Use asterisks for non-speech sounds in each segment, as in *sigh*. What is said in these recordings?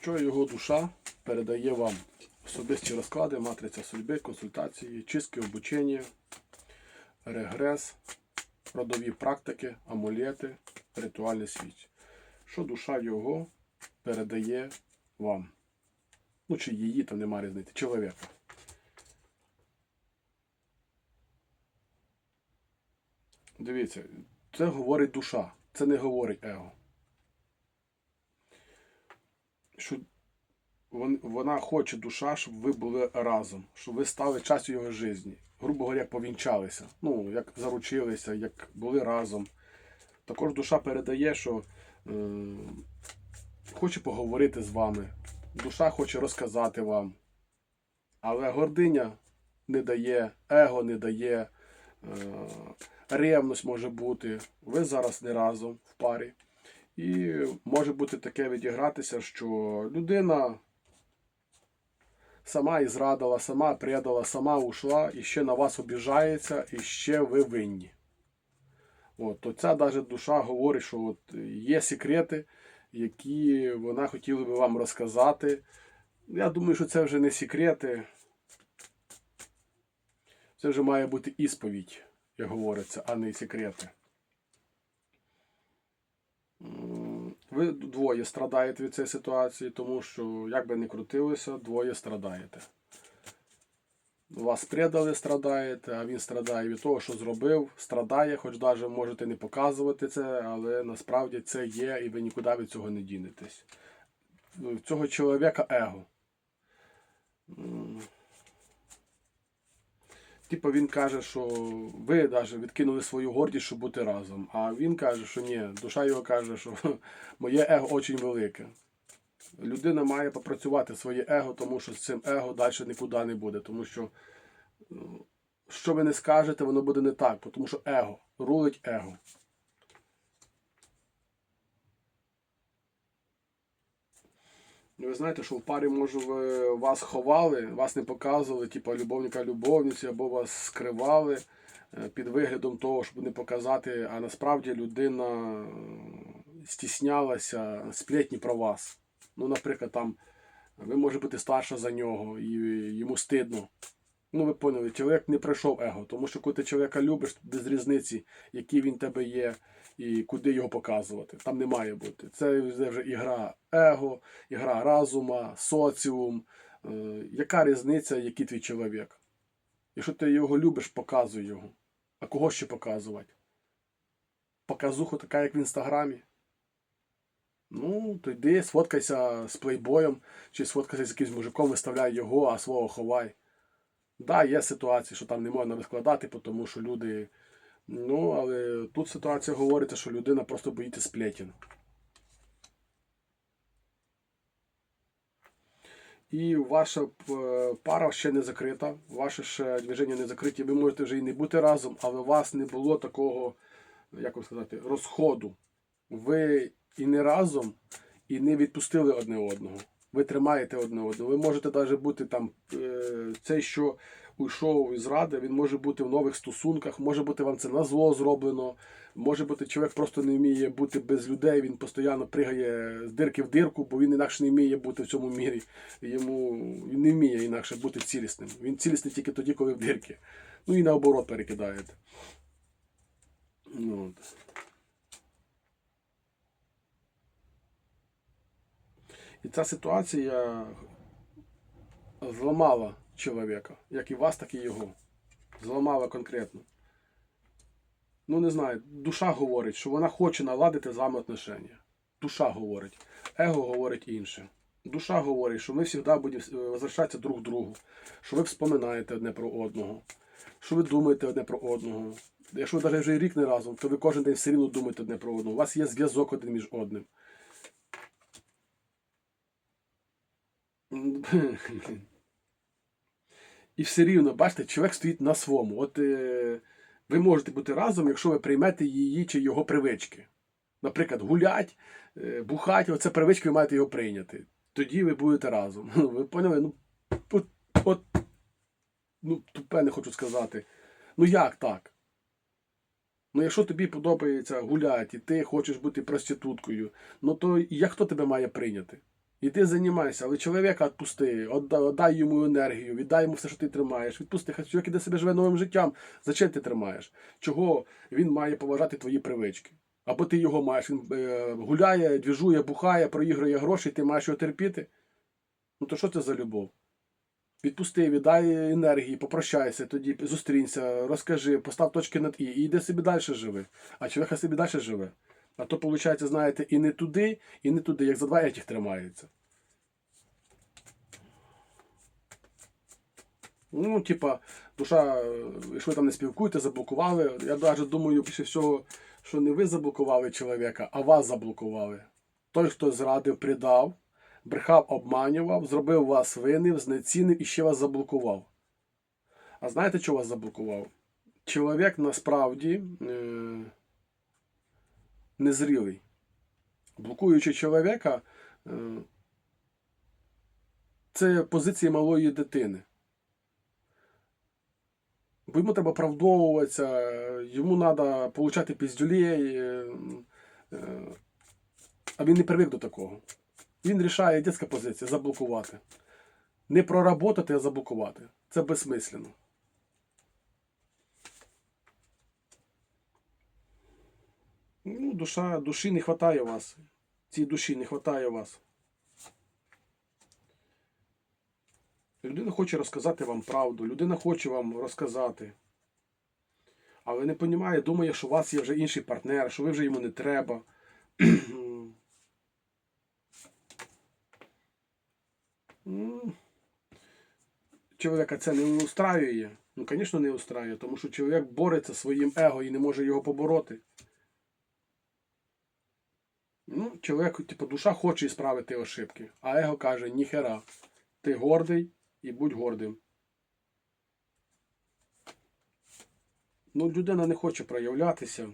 що його душа передає вам. Особисті розклади, матриця судьби, консультації, чистки обучення, регрес, родові практики, амулети, ритуальний світ. Що душа його передає вам. Ну, чи її, там нема різниці, чоловіка. Дивіться, це говорить душа, це не говорить его. Що вона хоче душа, щоб ви були разом, щоб ви стали частю його житті. Грубо говоря, як повінчалися. Ну, як заручилися, як були разом. Також душа передає, що е, хоче поговорити з вами. Душа хоче розказати вам. Але гординя не дає, его не дає, е, ревність може бути. Ви зараз не разом в парі. І може бути таке відігратися, що людина сама і зрадила, сама предала, сама ушла і ще на вас обіжається, і ще ви винні. От, то ця навіть душа говорить, що от є секрети, які вона хотіла би вам розказати. Я думаю, що це вже не секрети. Це вже має бути ісповідь, як говориться, а не секрети. Ви двоє страдаєте від цієї ситуації, тому що, як би не крутилося, двоє страдаєте. Вас предали, страдаєте, а він страдає від того, що зробив, страдає, хоч навіть можете не показувати це, але насправді це є, і ви нікуди від цього не дінетесь. В цього чоловіка его. Типу він каже, що ви навіть відкинули свою гордість, щоб бути разом. А він каже, що ні, душа його каже, що *laughs* моє его дуже велике. Людина має попрацювати своє его, тому що з цим его далі нікуди не буде. Тому що ну, що ви не скажете, воно буде не так, тому що его, рулить его. Ви знаєте, що в парі, може, ви вас ховали, вас не показували, типу любовника любовниці, або вас скривали е, під виглядом того, щоб не показати, а насправді людина е, стіснялася сплетні про вас. Ну, наприклад, там ви можете бути старша за нього, і йому стидно. Ну, ви поняли, чоловік не пройшов его, тому що коли ти чоловіка любиш, без різниці, який він тебе є, і куди його показувати. Там не має бути. Це вже ігра его, ігра разума, соціум. Е, яка різниця, який твій чоловік? Якщо ти його любиш, показуй його. А кого ще показувати? Показуху така, як в інстаграмі. Ну, то йди, сфоткайся з плейбоєм, чи сфоткайся з якимось мужиком, виставляй його, а свого ховай. Да, є ситуації, що там не можна розкладати, тому що люди. Ну, але тут ситуація говориться, що людина просто боїться сплетін. І ваша е, пара ще не закрита, ваше ще движення не закриті. Ви можете вже і не бути разом, але у вас не було такого, як вам сказати, розходу. Ви і не разом, і не відпустили одне одного. Ви тримаєте одне одного. Ви можете навіть бути там, е, цей, що уйшов із ради, він може бути в нових стосунках, може бути вам це на зло зроблено. Може бути, чоловік просто не вміє бути без людей, він постійно пригає з дирки в дирку, бо він інакше не вміє бути в цьому мірі. Йому він не вміє інакше бути цілісним. Він цілісний тільки тоді, коли в дирки. Ну і наоборот перекидаєте. Ну, от. І ця ситуація зламала чоловіка, як і вас, так і його. Зламала конкретно. Ну, не знаю, душа говорить, що вона хоче наладити з вами отношення. Душа говорить. Его говорить інше. Душа говорить, що ми завжди будемо е, возвращатися друг к другу, що ви вспоминаєте одне про одного, що ви думаєте одне про одного. Якщо ви навіть вже рік не разом, то ви кожен день все рівно думаєте одне про одного. У вас є зв'язок один між одним. І все рівно, бачите, чоловік стоїть на своєму. От е, ви можете бути разом, якщо ви приймете її чи його привички. Наприклад, гулять, е, бухать, оце привички ви маєте його прийняти. Тоді ви будете разом. *laughs* Ви поняли? Ну, от, от, ну, тупе не хочу сказати. Ну як так? Ну, якщо тобі подобається гуляти, і ти хочеш бути проституткою, ну то як хто тебе має прийняти? Іди займайся, але чоловіка відпусти, віддай йому енергію, віддай йому все, що ти тримаєш. Відпусти, хай чоловік іде себе живе новим життям. Зачем ти тримаєш? Чого він має поважати твої привички? Або ти його маєш, він е, гуляє, двіжує, бухає, проігрує гроші, ти маєш його терпіти. Ну то що це за любов? Відпусти, віддай енергії, попрощайся, тоді зустрінься, розкажи, постав точки над і, і йди собі далі живи. А чоловік собі далі живе. А то, виходить, знаєте, і не туди, і не туди, як за два етіх тримається. Ну, типа, душа, е, якщо ви там не спілкуєте, заблокували. Я навіть думаю, більше всього, що не ви заблокували чоловіка, а вас заблокували. Той, хто зрадив, предав, брехав, обманював, зробив вас винним, знецінив і ще вас заблокував. А знаєте, що вас заблокував? Чоловік насправді е- незрілий. Блокуючи чоловіка, е- це позиція малої дитини. Бо йому треба оправдовуватися, йому треба отримати піздюлей, е, а він не привик до такого. Він рішає дитяча позиція заблокувати. Не проработати, а заблокувати. Це безсмислено. Ну, душа, душі не вистачає вас. Цій душі не вистачає вас. Людина хоче розказати вам правду, людина хоче вам розказати. Але не розуміє, думає, що у вас є вже інший партнер, що ви вже йому не треба. *clears throat* Ну, Чоловіка це не устраює. Ну, звісно, не устраює, тому що чоловік бореться своїм его і не може його побороти. Ну, чоловік, типу, душа хоче справити ошибки, а его каже, ніхера, ти гордий і будь гордим. Ну, людина не хоче проявлятися.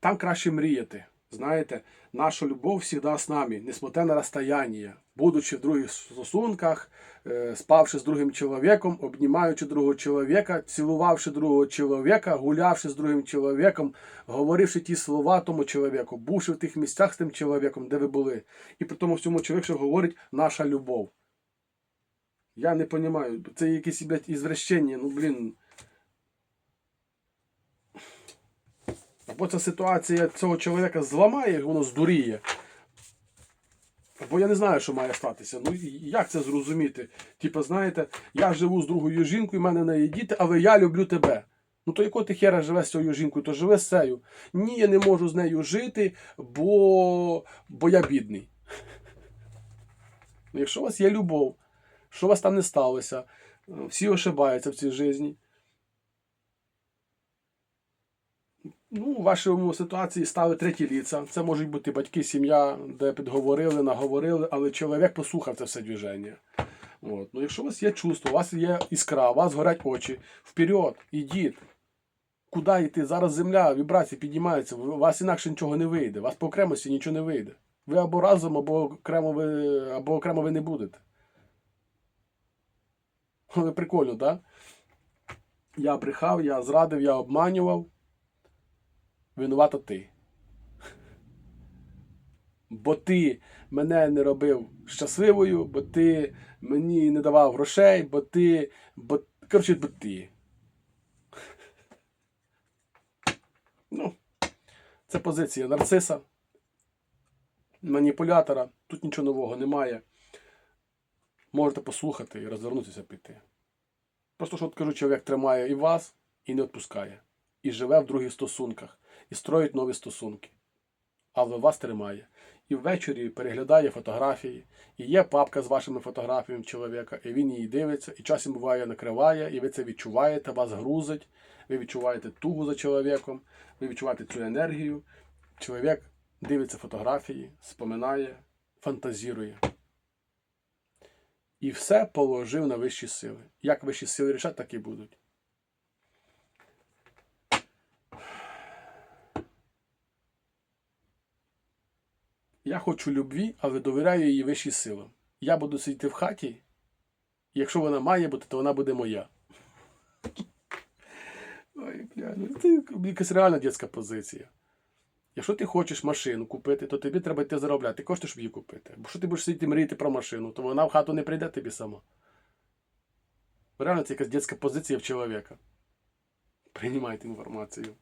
Там краще мріяти. Знаєте, наша любов завжди з нами, несмотря на розстояння. Будучи в других стосунках, е, спавши з другим чоловіком, обнімаючи другого чоловіка, цілувавши другого чоловіка, гулявши з другим чоловіком, говоривши ті слова тому чоловіку, бувши в тих місцях з тим чоловіком, де ви були. І при тому всьому чоловік ще говорить наша любов. Я не розумію, це якесь ізвращення, ну блін. Або ця ситуація цього чоловіка зламає, воно здуріє. Або я не знаю, що має статися. Ну як це зрозуміти? Типа, знаєте, я живу з другою жінкою, в мене в неї діти, але я люблю тебе. Ну то якого ти хера живе з цією жінкою, то живе з цею. Ні, я не можу з нею жити, бо, бо я бідний. Ну, якщо у вас є любов, що у вас там не сталося, всі ошибаються в цій житті. Ну, у вашому ситуації стали треті ліца. Це можуть бути батьки, сім'я, де підговорили, наговорили, але чоловік послухав це все движення. От. Ну, якщо у вас є чувство, у вас є іскра, у вас горять очі, вперед, ідіть. Куди йти? Зараз земля, вібрації піднімаються, у вас інакше нічого не вийде, у вас по окремості нічого не вийде. Ви або разом, або окремо ви, або окремо ви не будете. Прикольно, так? Да? Я брехав, я зрадив, я обманював. Винувата ти. Бо ти мене не робив щасливою, бо ти мені не давав грошей, бо ти. Бо, коротше, бо ти. Ну, це позиція нарциса, маніпулятора. Тут нічого нового немає. Можете послухати і розвернутися піти. Просто що от кажу, чоловік тримає і вас, і не відпускає. І живе в других стосунках, і строїть нові стосунки. Але вас тримає. І ввечері переглядає фотографії, і є папка з вашими фотографіями чоловіка, і він її дивиться, і часом буває накриває, і ви це відчуваєте, вас грузить, ви відчуваєте тугу за чоловіком, ви відчуваєте цю енергію. Чоловік дивиться фотографії, споминає, фантазірує. І все положив на вищі сили. Як вищі сили рішать, так і будуть. Я хочу любві, але довіряю її вищі силам. Я буду сидіти в хаті, якщо вона має бути, то вона буде моя. Ой, бля, ну це якась реальна дитяча позиція. Якщо ти хочеш машину купити, то тобі треба йти заробляти кошти, щоб її купити. Бо що ти будеш сидіти мріяти про машину, то вона в хату не прийде тобі сама. Реально, це якась дитяча позиція в чоловіка. Приймайте інформацію.